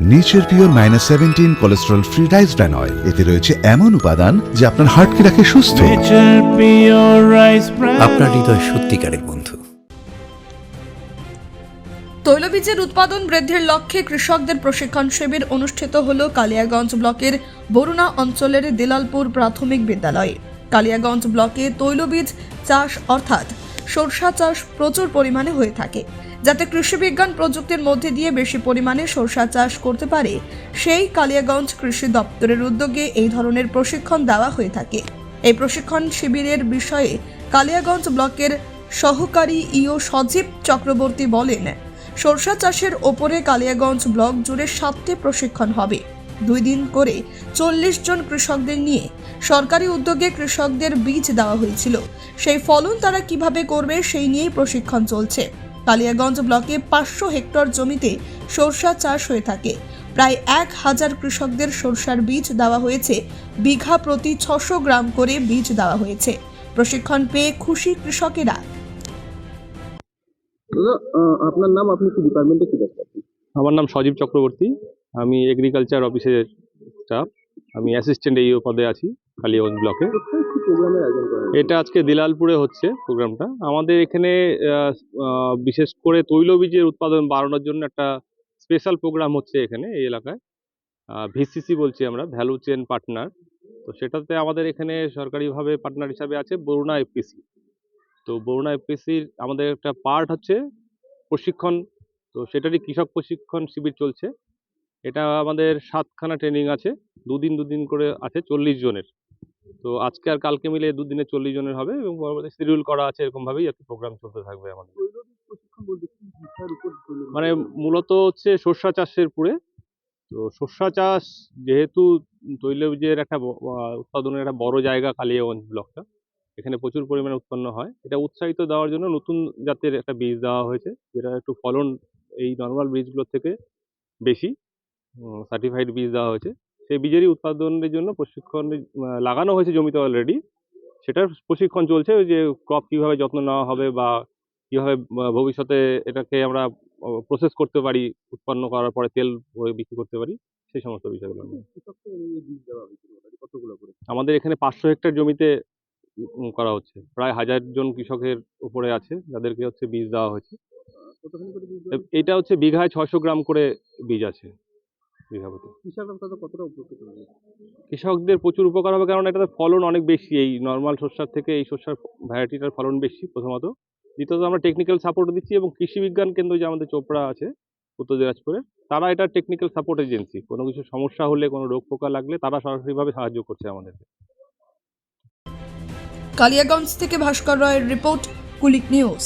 Nature pure minus seventeen cholesterol free rice bran oil এতে রয়েছে এমন উপাদান যা আপনার হার্টকে রাখে সুস্থ. আপনার হৃদয় সত্যিকারের বন্ধু। তৈলবীজের উৎপাদন বৃদ্ধির লক্ষ্যে কৃষকদের প্রশিক্ষণ শিবির অনুষ্ঠিত হল কালিয়াগঞ্জ ব্লকের বরুণা অঞ্চলের দিলালপুর প্রাথমিক বিদ্যালয়ে। কালিয়াগঞ্জ ব্লকে তৈলবীজ চাষ অর্থাৎ সরষা চাষ প্রচুর পরিমাণে হয়ে থাকে। যাতে কৃষি বিজ্ঞান প্রযুক্তির মধ্যে দিয়ে বেশি পরিমাণে সরষা চাষ করতে পারে, সেই কালিয়াগঞ্জ কৃষি দপ্তরের উদ্যোগে এই ধরনের প্রশিক্ষণ দেওয়া হয়ে থাকে। এই প্রশিক্ষণ শিবিরের বিষয়ে কালিয়াগঞ্জ ব্লকের সহকারী ইও সজীব চক্রবর্তী বলেন, সরষা চাষের ওপরে কালিয়াগঞ্জ ব্লক জুড়ে সাতটি প্রশিক্ষণ হবে। দুই দিন করে চল্লিশ জন কৃষকদের নিয়ে সরকারি উদ্যোগে কৃষকদের বীজ দেওয়া হয়েছিল। সেই ফলন তারা কীভাবে করবে সেই নিয়েই প্রশিক্ষণ চলছে। কালিয়াগঞ্জ ব্লকে পাঁচশো হেক্টর জমিতে সরষা চাষ হয়ে থাকে। প্রায় এক হাজার কৃষকদের সরষার বীজ দেওয়া হয়েছে। বিঘা প্রতি ছশো গ্রাম করে বীজ দেওয়া হয়েছে। প্রশিক্ষণ পেয়ে খুশি কৃষকেরা। আপনার নাম আপনি কি ডিপার্টমেন্টে কি আমার নাম সজীব চক্রবর্তী। আমি এগ্রিকালচার অফিসের স্টাফ আমি অ্যাসিস্ট্যান্ট এই পদে আছি। কালিয়াগঞ্জ ব্লকে? এটা আজকে দিলালপুরে হচ্ছে প্রোগ্রামটা আমাদের এখানে বিশেষ করে তৈলবীজের উৎপাদন বাড়ানোর জন্য একটা স্পেশাল প্রোগ্রাম হচ্ছে এখানে এই এলাকায়। ভিসিসি বলছি আমরা ভ্যালু চেন পার্টনার। তো সেটাতে আমাদের এখানে সরকারিভাবে পার্টনার হিসাবে আছে বরুণা এফপিসি তো বরুণা এফপিসির আমাদের একটা পার্ট হচ্ছে প্রশিক্ষণ। তো সেটারই কৃষক প্রশিক্ষণ শিবির চলছে। এটা আমাদের সাতখানা ট্রেনিং আছে। দুদিন দুদিন করে আছে চল্লিশ জনের। তো আজকে আর কালকে মিলে দুদিনে চল্লিশ জনের হবে এবং পরবর্তী শিডিউল করা আছে এরকমভাবেই একটা প্রোগ্রাম চলতে থাকবে আমাদের? মানে মূলত হচ্ছে সর্ষা চাষের উপরে তো সর্ষা চাষ যেহেতু তৈলবীজের একটা উৎপাদনের একটা বড় জায়গা কালিয়াগঞ্জ ব্লকটা এখানে প্রচুর পরিমাণে উৎপন্ন হয়। এটা উৎসাহিত দেওয়ার জন্য নতুন জাতের একটা বীজ দেওয়া হয়েছে যেটা একটু ফলন এই নর্মাল বীজগুলোর থেকে বেশি সার্টিফাইড বীজ দেওয়া হয়েছে। সেই বীজেরই উৎপাদনের জন্য প্রশিক্ষণ লাগানো হয়েছে জমিতে অলরেডি সেটার প্রশিক্ষণ চলছে ওই যে ক্রপ কীভাবে যত্ন নেওয়া হবে বা কীভাবে ভবিষ্যতে এটাকে আমরা প্রসেস করতে পারি উৎপন্ন করার পরে তেল বিক্রি করতে পারি সেই সমস্ত বিষয়গুলো আমাদের এখানে পাঁচশো হেক্টর জমিতে করা হচ্ছে। প্রায় হাজার জন কৃষকের উপরে আছে যাদেরকে হচ্ছে বীজ দেওয়া হয়েছে। এটা হচ্ছে বিঘায় ছশো গ্রাম করে বীজ আছে। বিঘা প্রতি কৃষকরা তাদের কতটা উপকৃত হবে? কৃষকদের প্রচুর উপকার হবে কারণ এটাতে ফলন অনেক বেশি। এই নর্মাল শস্যার থেকে এই শস্যার ভ্যারাইটিটার ফলন বেশি প্রথমত। দ্বিতীয়ত আমরা টেকনিক্যাল সাপোর্ট দিচ্ছি এবং কৃষি বিজ্ঞান কেন্দ্র যে আমাদের চোপড়া আছে উত্তর দিনাজপুরে তারা এটা টেকনিক্যাল সাপোর্ট এজেন্সি কোনো কিছু সমস্যা হলে কোনো রোগ পোকা লাগলে তারা সরাসরিভাবে সাহায্য করছে আমাদেরকে। কালিয়াগঞ্জ থেকে ভাস্কর রায়ের রিপোর্ট কুলিক নিউজ।